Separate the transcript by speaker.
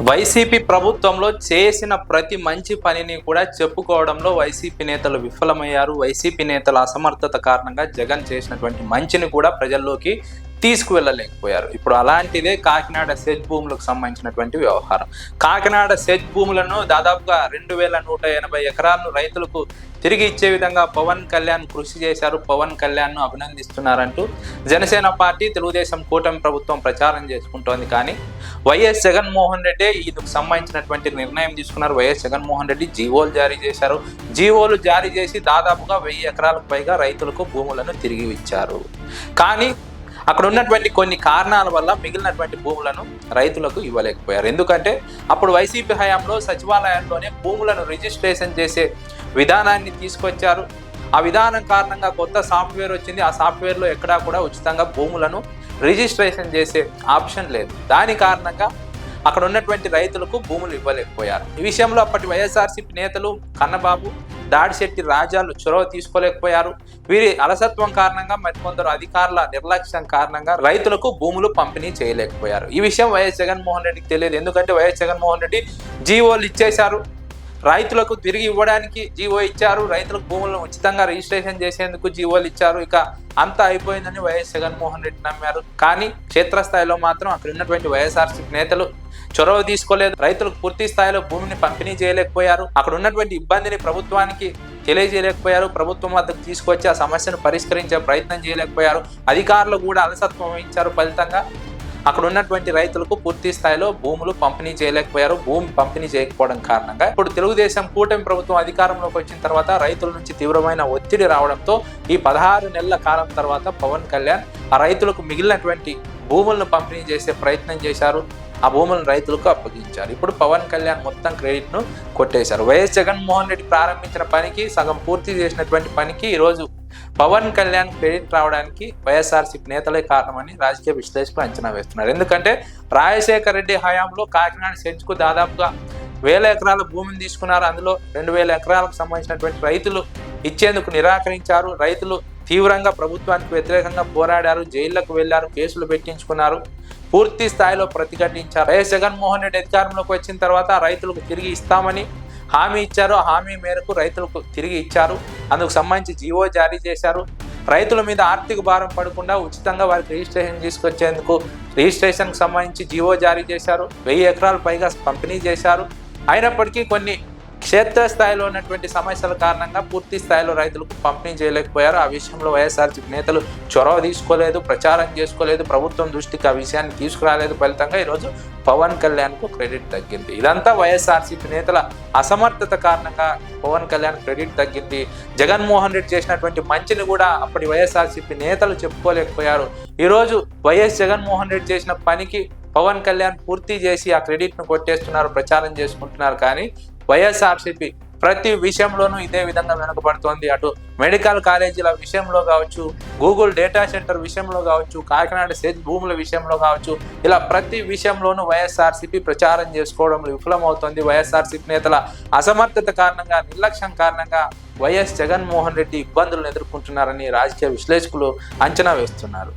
Speaker 1: YCP ప్రభుత్వంలో చేసిన ప్రతి మంచి పనిని కూడా చెప్పుకోవడంలో వైసీపీ నేతలు విఫలమయ్యారు. వైసీపీ నేతల అసమర్థత కారణంగా జగన్ చేసినటువంటి మంచిని కూడా ప్రజల్లోకి తీసుకువెళ్ళలేకపోయారు. ఇప్పుడు అలాంటిదే కాకినాడ సెజ్ భూములకు సంబంధించినటువంటి వ్యవహారం. కాకినాడ సెజ్ భూములను దాదాపుగా రెండు వేల నూట ఎనభై ఎకరాలను రైతులకు తిరిగి ఇచ్చే విధంగా పవన్ కళ్యాణ్ కృషి చేశారు. పవన్ కళ్యాణ్ను అభినందిస్తున్నారంటూ జనసేన పార్టీ తెలుగుదేశం కూటమి ప్రభుత్వం ప్రచారం చేసుకుంటోంది. కానీ వైఎస్ జగన్మోహన్ రెడ్డి ఇందుకు సంబంధించినటువంటి నిర్ణయం తీసుకున్నారు. వైఎస్ జగన్మోహన్ రెడ్డి జీవోలు జారీ చేశారు. జీవోలు జారీ చేసి దాదాపుగా వెయ్యి ఎకరాలకు పైగా రైతులకు భూములను తిరిగి ఇచ్చారు. కానీ అక్కడ ఉన్నటువంటి కొన్ని కారణాల వల్ల మిగిలినటువంటి భూములను రైతులకు ఇవ్వలేకపోయారు. ఎందుకంటే అప్పుడు వైసీపీ హయాంలో సచివాలయాల్లోనే భూములను రిజిస్ట్రేషన్ చేసే విధానాన్ని తీసుకొచ్చారు. ఆ విధానం కారణంగా కొత్త సాఫ్ట్వేర్ వచ్చింది. ఆ సాఫ్ట్వేర్లో ఎక్కడా కూడా ఉచితంగా భూములను రిజిస్ట్రేషన్ చేసే ఆప్షన్ లేదు. దాని కారణంగా అక్కడ ఉన్నటువంటి రైతులకు భూములు ఇవ్వలేకపోయారు. ఈ విషయంలో అప్పటి వైఎస్ఆర్సీపీ నేతలు కన్నబాబు దాడిశెట్టి రాజాలు చొరవ తీసుకోలేకపోయారు. వీరి అలసత్వం కారణంగా మరికొందరు అధికారుల నిర్లక్ష్యం కారణంగా రైతులకు భూములు పంపిణీ చేయలేకపోయారు. ఈ విషయం వైఎస్ జగన్మోహన్ రెడ్డికి తెలియదు. ఎందుకంటే వైఎస్ జగన్మోహన్ రెడ్డి జీవోలు ఇచ్చేశారు. రైతులకు తిరిగి ఇవ్వడానికి జీవో ఇచ్చారు. రైతులకు భూములను ఉచితంగా రిజిస్ట్రేషన్ చేసేందుకు జీవోలు ఇచ్చారు. ఇక అంతా అయిపోయిందని వైఎస్ జగన్మోహన్ రెడ్డి నమ్మారు. కానీ క్షేత్రస్థాయిలో మాత్రం అక్కడ ఉన్నటువంటి వైఎస్ఆర్సీ నేతలు చొరవ తీసుకోలేదు. రైతులకు పూర్తి స్థాయిలో భూమిని పంపిణీ చేయలేకపోయారు. అక్కడ ఉన్నటువంటి ఇబ్బందిని ప్రభుత్వానికి తెలియజేయలేకపోయారు. ప్రభుత్వం వద్దకు తీసుకొచ్చి ఆ సమస్యను పరిష్కరించే ప్రయత్నం చేయలేకపోయారు. అధికారులు కూడా అలసత్వం వహించారు ఫలితంగా. అక్కడ ఉన్నటువంటి రైతులకు పూర్తి స్థాయిలో భూములు పంపిణీ చేయలేకపోయారు. భూమి పంపిణీ చేయకపోవడం కారణంగా ఇప్పుడు తెలుగుదేశం కూటమి ప్రభుత్వం అధికారంలోకి వచ్చిన తర్వాత రైతుల నుంచి తీవ్రమైన ఒత్తిడి రావడంతో ఈ పదహారు నెలల కాలం తర్వాత పవన్ కళ్యాణ్ ఆ రైతులకు మిగిలినటువంటి భూములను పంపిణీ చేసే ప్రయత్నం చేశారు. ఆ భూములను రైతులకు అప్పగించారు. ఇప్పుడు పవన్ కళ్యాణ్ మొత్తం క్రెడిట్ను కొట్టేశారు. వైఎస్ జగన్మోహన్ రెడ్డి ప్రారంభించిన పనికి సగం పూర్తి చేసినటువంటి పనికి ఈరోజు పవన్ కళ్యాణ్ క్రెడిట్ రావడానికి వైఎస్ఆర్సీపీ నేతలే కారణమని రాజకీయ విశ్లేషకులు అంచనా వేస్తున్నారు. ఎందుకంటే రాజశేఖర రెడ్డి హయాంలో కాకినాడ సెంచుకు దాదాపుగా వేల ఎకరాల భూమిని తీసుకున్నారు. అందులో రెండు వేల ఎకరాలకు సంబంధించినటువంటి రైతులు ఇచ్చేందుకు నిరాకరించారు. రైతులు తీవ్రంగా ప్రభుత్వానికి వ్యతిరేకంగా పోరాడారు. జైళ్ళకు వెళ్ళారు కేసులు పెట్టించుకున్నారు. పూర్తి స్థాయిలో ప్రతిఘటించారు. వైఎస్ జగన్మోహన్ రెడ్డి అధికారంలోకి వచ్చిన తర్వాత రైతులకు తిరిగి ఇస్తామని హామీ ఇచ్చారు. ఆ హామీ మేరకు రైతులకు తిరిగి ఇచ్చారు. అందుకు సంబంధించి జీవో జారీ చేశారు. రైతుల మీద ఆర్థిక భారం పడకుండా ఉచితంగా వారికి రిజిస్ట్రేషన్ తీసుకొచ్చేందుకు రిజిస్ట్రేషన్కి సంబంధించి జీవో జారీ చేశారు. వెయ్యి ఎకరాలు పైగా పంపిణీ చేశారు. అయినప్పటికీ కొన్ని క్షేత్రస్థాయిలో ఉన్నటువంటి సమస్యల కారణంగా పూర్తి స్థాయిలో రైతులకు పంపిణీ చేయలేకపోయారు. ఆ విషయంలో వైఎస్ఆర్సీపీ నేతలు చొరవ తీసుకోలేదు ప్రచారం చేసుకోలేదు ప్రభుత్వం దృష్టికి ఆ విషయాన్ని తీసుకురాలేదు ఫలితంగా ఈరోజు పవన్ కళ్యాణ్కు క్రెడిట్ తగ్గింది. ఇదంతా వైఎస్ఆర్సీపీ నేతల అసమర్థత కారణంగా పవన్ కళ్యాణ్ క్రెడిట్ తగ్గింది. జగన్మోహన్ రెడ్డి చేసినటువంటి మంచిని కూడా అప్పటి వైఎస్ఆర్సీపీ నేతలు చెప్పుకోలేకపోయారు. ఈరోజు వైఎస్ జగన్మోహన్ రెడ్డి చేసిన పనికి పవన్ కళ్యాణ్ పూర్తి చేసి ఆ క్రెడిట్ను కొట్టేస్తున్నారు ప్రచారం చేసుకుంటున్నారు. కానీ వైఎస్ఆర్సీపీ ప్రతి విషయంలోనూ ఇదే విధంగా వెనుకబడుతోంది. అటు మెడికల్ కాలేజీల విషయంలో కావచ్చు గూగుల్ డేటా సెంటర్ విషయంలో కావచ్చు కాకినాడ సెజ్ భూముల విషయంలో కావచ్చు ఇలా ప్రతి విషయంలోనూ వైఎస్ఆర్సీపీ ప్రచారం చేసుకోవడంలో విఫలమవుతోంది. వైఎస్ఆర్సీపీ నేతల అసమర్థత కారణంగా నిర్లక్ష్యం కారణంగా వైఎస్ జగన్మోహన్ రెడ్డి ఇబ్బందులను ఎదుర్కొంటున్నారని రాజకీయ విశ్లేషకులు అంచనా వేస్తున్నారు.